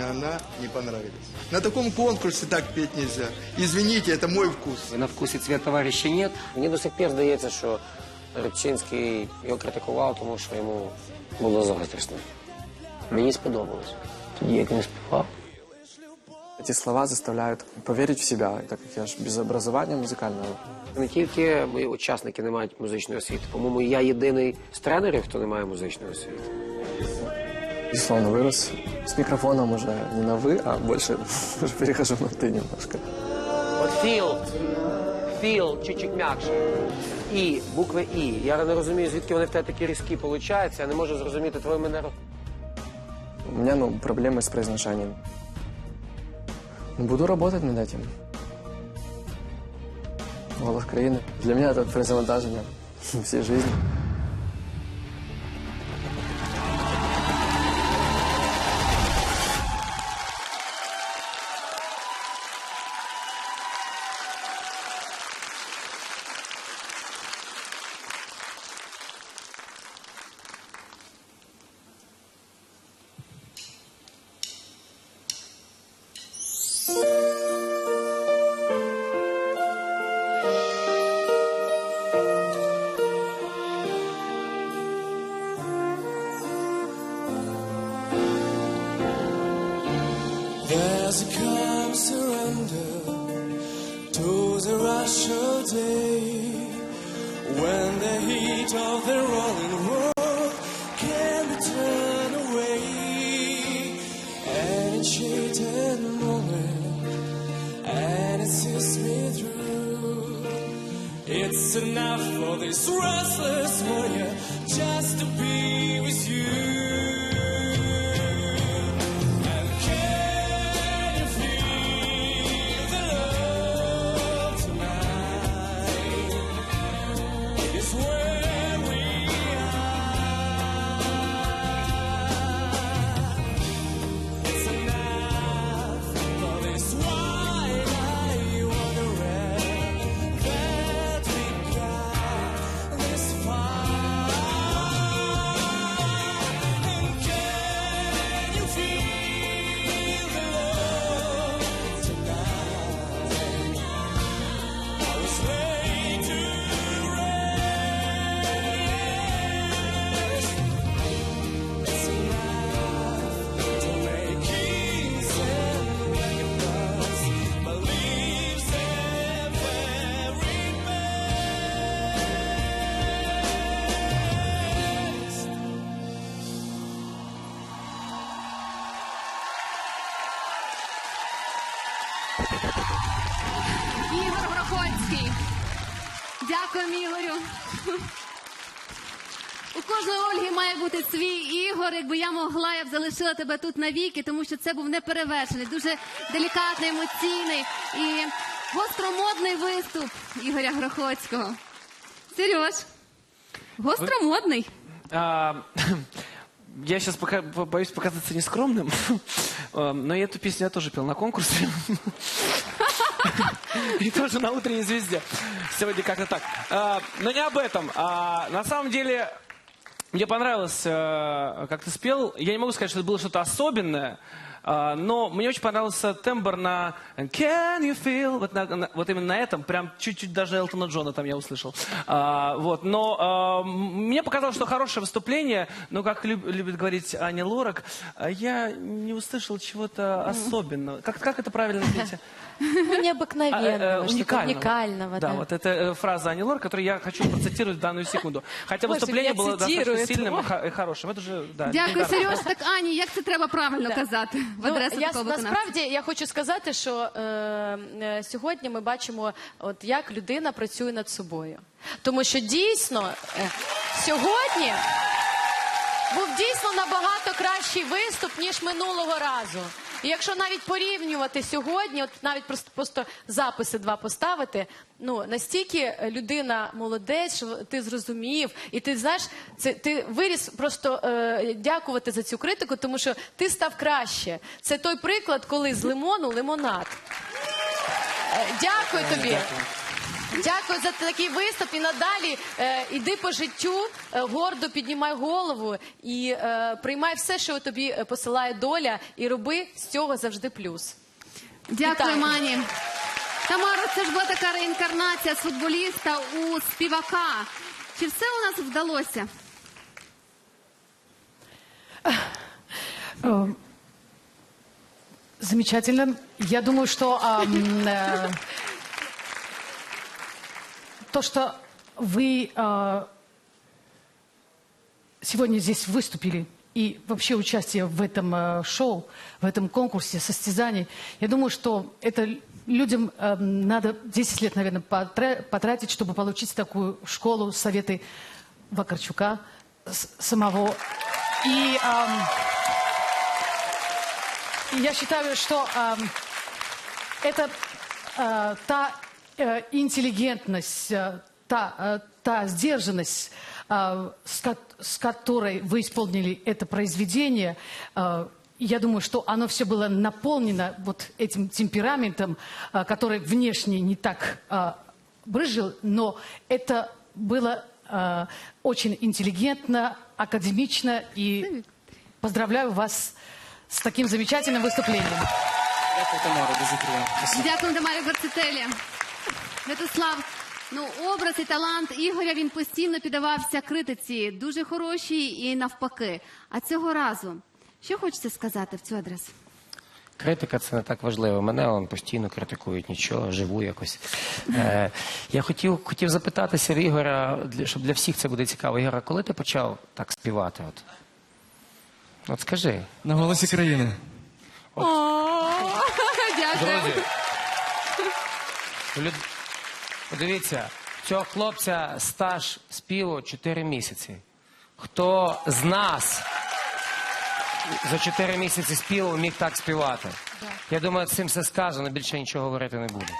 ни она не понравились. На таком конкурсе так петь нельзя. Извините, это мой вкус. На вкусі цвет товариша нет. Мені до сих пір здається, що Рибчинський його критикував, тому що йому було заздрісно. Мені сподобалось. Тоді як він співав. Эти слова заставляют поверить в себя, так как я же без образования музыкального. Не тільки мої учасники не мають музичної освіти. По-моєму, я єдиний з тренерів, хто не має музичної освіти. Безусловно, вырос с микрофоном уже не на «вы», а больше уже перехожу на «ты» немножко. От філ, філ чуть-чуть м'якше. І, буква І. Я не розумію, звідки вони в тебе такі різкі получаються. Я не можу зрозуміти твою манеру. У меня, ну, проблемы с произношением. Ну, Буду работать над этим. Голос краины. Для меня это перезавантажение всей жизни. There's a calm surrender to the rush of day when the heat of the rolling world can be turned away. And it's moment, and it sees me through. It's enough for this restless warrior just to be with you. Ігор Грохольський. Дякую, Ігорю. У кожної Ольги має бути свій Ігор. Якби я могла, я б залишила тебе тут навіки, тому що це був неперевершений, дуже делікатний, емоційний і гостромодний виступ Ігоря Грохоцького. Сереж, гостромодний. А, Я сейчас пока бо- боюсь показаться нескромным, А, но эту песню я тоже пел на конкурсе. И тоже на утренней звезде. Сегодня как-то так. А, Но не об этом. А, На самом деле, мне понравилось, э, как ты спел. Я не могу сказать, что это было что-то особенное, а, но мне очень понравился тембр на Can you feel? Вот, на- на- вот именно на этом, прям чуть-чуть даже Элтона Джона там я услышал. А, вот, но а, мне показалось, что хорошее выступление, но, как люб- любит говорить Аня Лорак, я не услышал чего-то особенного. Как, как это правильно, Петя? Ну, необыкновенного, А, э, уникального. уникального. Да, да. вот это э, фраза Ани Лор, которую я хочу процитировать в данную секунду. Хотя Боже, выступление было достаточно сильным и ха- хорошим. Это же, да. Дякую. Сереж. Так Ані, як це треба правильно казати в Ну, адресу я, такого виконавця? насправді я хочу сказати, що е, е, сьогодні ми бачимо, от як людина працює над собою. Тому що дійсно е, сьогодні був дійсно набагато кращий виступ, ніж минулого разу. І якщо навіть порівнювати сьогодні, от навіть просто, просто записи два поставити, ну настільки людина молодець, що ти зрозумів, і ти знаєш, це ти виріс просто е, дякувати за цю критику, тому що ти став краще. Це той приклад, коли з лимону лимонад. Е, Дякую тобі. Дякую за такий виступ. І надалі е, іди по життю, е, гордо піднімай голову і е, приймай все, що тобі е, посилає доля, і роби з цього завжди плюс. Дякую, Вітаю. Мані. Тамаро, це ж була така реінкарнація з футболіста у співака. Чи все у нас вдалося? Замечательно. Я думаю, что ам, э, то, что вы э, сегодня здесь выступили и вообще участие в этом э, шоу, в этом конкурсе состязаний, я думаю, что это людям э, надо 10 лет, наверное, потра- потратить, чтобы получить такую школу, советы Вакарчука самого. И и Я считаю, что эм, это э, та э, интеллигентность, э, та, э, та сдержанность, э, с, ко- с которой вы исполнили это произведение, э, я думаю, что оно все было наполнено вот этим темпераментом, э, который внешне не так э, брызжил, но это было э, очень интеллигентно, академично, и поздравляю вас с таким замечательным выступлением. Дякую, Тамара, дуже приємно. Спасибо. Дякую, Тамарі Верцителі. Святослав, ну образ і талант Ігоря він постійно піддавався критиці, дуже хорошій і навпаки. А цього разу, що хочеться сказати в цю адресу? Критика це не так важливо. Мене он постійно критикують, нічого, живу якось. Е, я хотів, хотів запитатися в Ігоря, для- щоб для всіх це буде цікаво. Ігора, коли ти почав так співати? От, от скажи. На голосі країни. Дякую. Подивіться, цього хлопця стаж співу 4 місяці. Хто з нас за 4 місяці співу міг так співати? Я думаю, цим все сказано, більше нічого говорити не буду.